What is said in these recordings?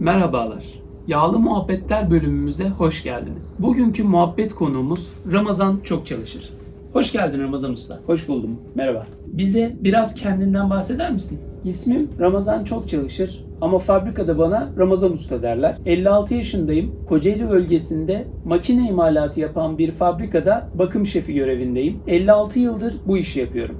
Merhabalar. Yağlı Muhabbetler bölümümüze hoş geldiniz. Bugünkü muhabbet konuğumuz Ramazan Çok Çalışır. Hoş geldin Ramazan Usta. Hoş buldum. Merhaba. Bize biraz kendinden bahseder misin? İsmim Ramazan Çok Çalışır ama fabrikada bana Ramazan Usta derler. 56 yaşındayım. Kocaeli bölgesinde makine imalatı yapan bir fabrikada bakım şefi görevindeyim. 56 yıldır bu işi yapıyorum.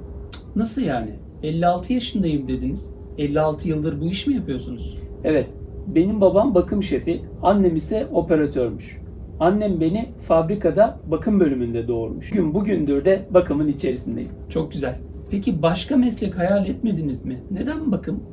Nasıl yani? 56 yaşındayım dediniz. 56 yıldır bu iş mi yapıyorsunuz? Evet, benim babam bakım şefi, annem ise operatörmüş. Annem beni fabrikada bakım bölümünde doğurmuş. Gün bugündür de bakımın içerisindeyim. Çok güzel. Peki başka meslek hayal etmediniz mi? Neden bakım?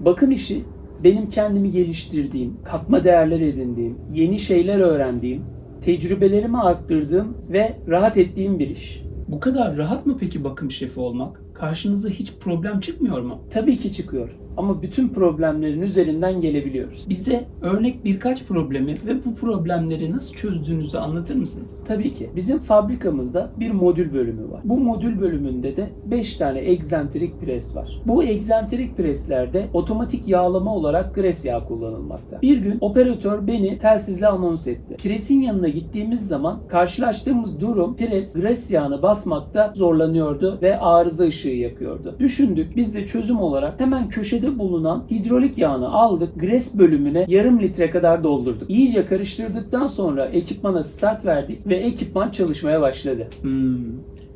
Bakım işi benim kendimi geliştirdiğim, katma değerler edindiğim, yeni şeyler öğrendiğim, tecrübelerimi arttırdığım ve rahat ettiğim bir iş. Bu kadar rahat mı peki bakım şefi olmak? Karşınıza hiç problem çıkmıyor mu? Tabii ki çıkıyor ama bütün problemlerin üzerinden gelebiliyoruz. Bize örnek birkaç problemi ve bu problemleri nasıl çözdüğünüzü anlatır mısınız? Tabii ki bizim fabrikamızda bir modül bölümü var. Bu modül bölümünde de 5 tane egzantrik pres var. Bu egzantrik preslerde otomatik yağlama olarak gres yağı kullanılmakta. Bir gün operatör beni telsizle anons etti. Presin yanına gittiğimiz zaman karşılaştığımız durum pres gres yağını basmakta zorlanıyordu ve arıza ışığı yakıyordu. Düşündük biz de çözüm olarak hemen köşede bulunan hidrolik yağını aldık. Gres bölümüne yarım litre kadar doldurduk. İyice karıştırdıktan sonra ekipmana start verdik ve ekipman çalışmaya başladı. Hmm.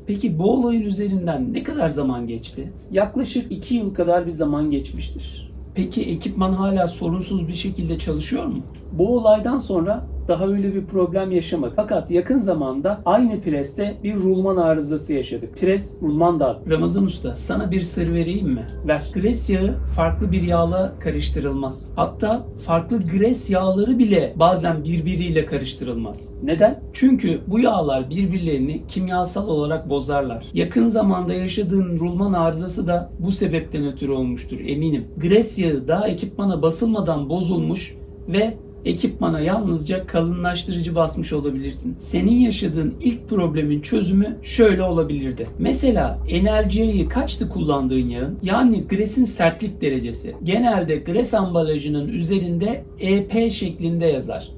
Peki bu olayın üzerinden ne kadar zaman geçti? Yaklaşık 2 yıl kadar bir zaman geçmiştir. Peki ekipman hala sorunsuz bir şekilde çalışıyor mu? Bu olaydan sonra daha öyle bir problem yaşamadık. Fakat yakın zamanda aynı preste bir rulman arızası yaşadık. Pres rulman dağıttı. Ramazan Usta sana bir sır vereyim mi? Ver. Gres yağı farklı bir yağla karıştırılmaz. Hatta farklı gres yağları bile bazen birbiriyle karıştırılmaz. Neden? Çünkü bu yağlar birbirlerini kimyasal olarak bozarlar. Yakın zamanda yaşadığın rulman arızası da bu sebepten ötürü olmuştur eminim. Gres yağı daha ekipmana basılmadan bozulmuş ve ekipmana yalnızca kalınlaştırıcı basmış olabilirsin. Senin yaşadığın ilk problemin çözümü şöyle olabilirdi. Mesela NLC'yi kaçtı kullandığın yağın? Yani gresin sertlik derecesi. Genelde gres ambalajının üzerinde EP şeklinde yazar.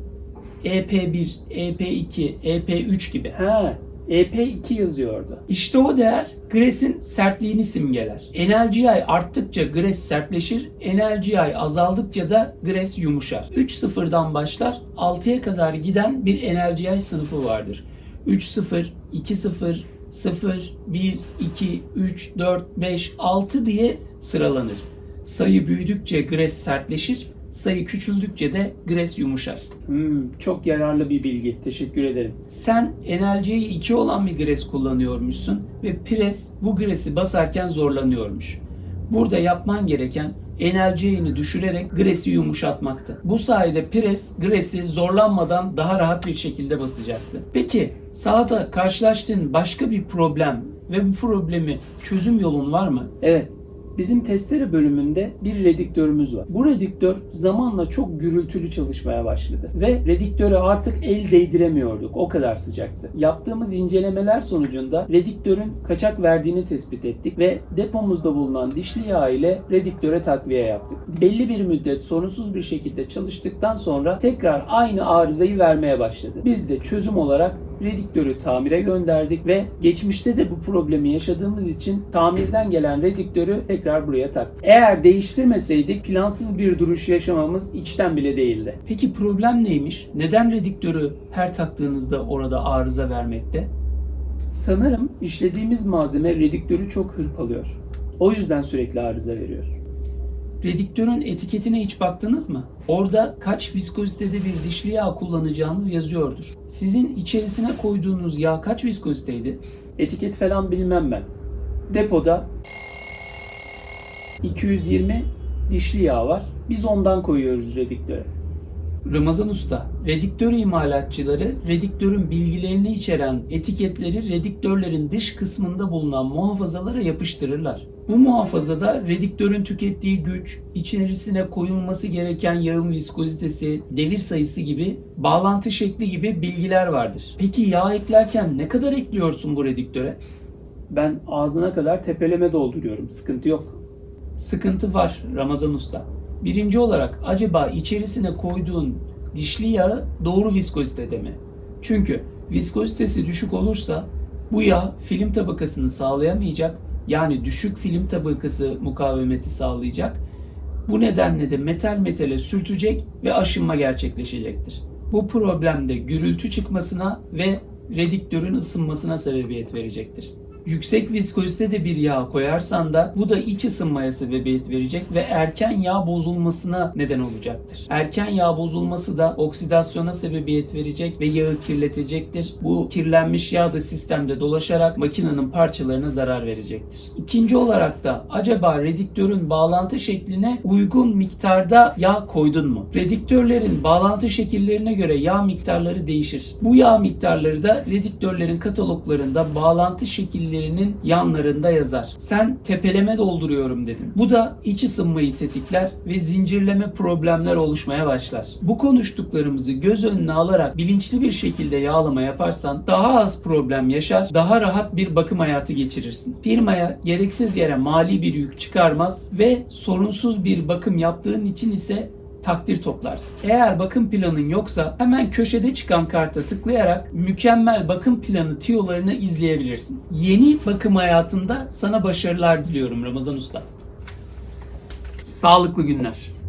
EP1, EP2, EP3 gibi. He, EP2 yazıyordu. İşte o değer Gres'in sertliğini simgeler. NLGI arttıkça Gres sertleşir, NLGI azaldıkça da Gres yumuşar. 3-0'dan başlar, 6'ya kadar giden bir NLGI sınıfı vardır. 3-0, 2-0, 0, 1, 2, 3, 4, 5, 6 diye sıralanır. Sayı büyüdükçe Gres sertleşir, sayı küçüldükçe de Gres yumuşar. Hmm, çok yararlı bir bilgi. Teşekkür ederim. Sen NLC'yi 2 olan bir gres kullanıyormuşsun ve pres bu gresi basarken zorlanıyormuş. Burada yapman gereken NLC'ini düşürerek gresi yumuşatmaktı. Bu sayede pres gresi zorlanmadan daha rahat bir şekilde basacaktı. Peki sahada karşılaştığın başka bir problem ve bu problemi çözüm yolun var mı? Evet. Bizim testere bölümünde bir rediktörümüz var. Bu rediktör zamanla çok gürültülü çalışmaya başladı. Ve rediktöre artık el değdiremiyorduk. O kadar sıcaktı. Yaptığımız incelemeler sonucunda rediktörün kaçak verdiğini tespit ettik ve depomuzda bulunan dişli yağ ile rediktöre takviye yaptık. Belli bir müddet sorunsuz bir şekilde çalıştıktan sonra tekrar aynı arızayı vermeye başladı. Biz de çözüm olarak rediktörü tamire gönderdik ve geçmişte de bu problemi yaşadığımız için tamirden gelen rediktörü tekrar buraya taktık. Eğer değiştirmeseydik plansız bir duruş yaşamamız içten bile değildi. Peki problem neymiş? Neden rediktörü her taktığınızda orada arıza vermekte? Sanırım işlediğimiz malzeme rediktörü çok hırpalıyor. O yüzden sürekli arıza veriyor. Rediktörün etiketine hiç baktınız mı? Orada kaç viskozitede bir dişli yağ kullanacağınız yazıyordur. Sizin içerisine koyduğunuz yağ kaç viskoziteydi? Etiket falan bilmem ben. Depoda 220 dişli yağ var. Biz ondan koyuyoruz rediktöre. Ramazan Usta, rediktör imalatçıları rediktörün bilgilerini içeren etiketleri rediktörlerin dış kısmında bulunan muhafazalara yapıştırırlar. Bu muhafazada rediktörün tükettiği güç, içerisine koyulması gereken yağın viskozitesi, devir sayısı gibi, bağlantı şekli gibi bilgiler vardır. Peki yağ eklerken ne kadar ekliyorsun bu rediktöre? Ben ağzına kadar tepeleme dolduruyorum. Sıkıntı yok. Sıkıntı var Ramazan Usta. Birinci olarak acaba içerisine koyduğun dişli yağı doğru viskozitede mi? Çünkü viskozitesi düşük olursa bu yağ film tabakasını sağlayamayacak. Yani düşük film tabakası mukavemeti sağlayacak. Bu nedenle de metal metale sürtecek ve aşınma gerçekleşecektir. Bu problemde gürültü çıkmasına ve rediktörün ısınmasına sebebiyet verecektir. Yüksek viskozitede bir yağ koyarsan da bu da iç ısınmaya sebebiyet verecek ve erken yağ bozulmasına neden olacaktır. Erken yağ bozulması da oksidasyona sebebiyet verecek ve yağı kirletecektir. Bu kirlenmiş yağ da sistemde dolaşarak makinenin parçalarına zarar verecektir. İkinci olarak da acaba rediktörün bağlantı şekline uygun miktarda yağ koydun mu? Rediktörlerin bağlantı şekillerine göre yağ miktarları değişir. Bu yağ miktarları da rediktörlerin kataloglarında bağlantı şekillerinin yanlarında yazar. Sen tepeleme dolduruyorum dedin. Bu da iç ısınmayı tetikler ve zincirleme problemler oluşmaya başlar. Bu konuştuklarımızı göz önüne alarak bilinçli bir şekilde yağlama yaparsan daha az problem yaşar, daha rahat bir bakım hayatı geçirirsin. Firmaya gereksiz yere mali bir yük çıkarmaz ve sorunsuz bir bakım yaptığın için ise takdir toplarsın. Eğer bakım planın yoksa hemen köşede çıkan karta tıklayarak mükemmel bakım planı tiyolarını izleyebilirsin. Yeni bakım hayatında sana başarılar diliyorum Ramazan Usta. Sağlıklı günler.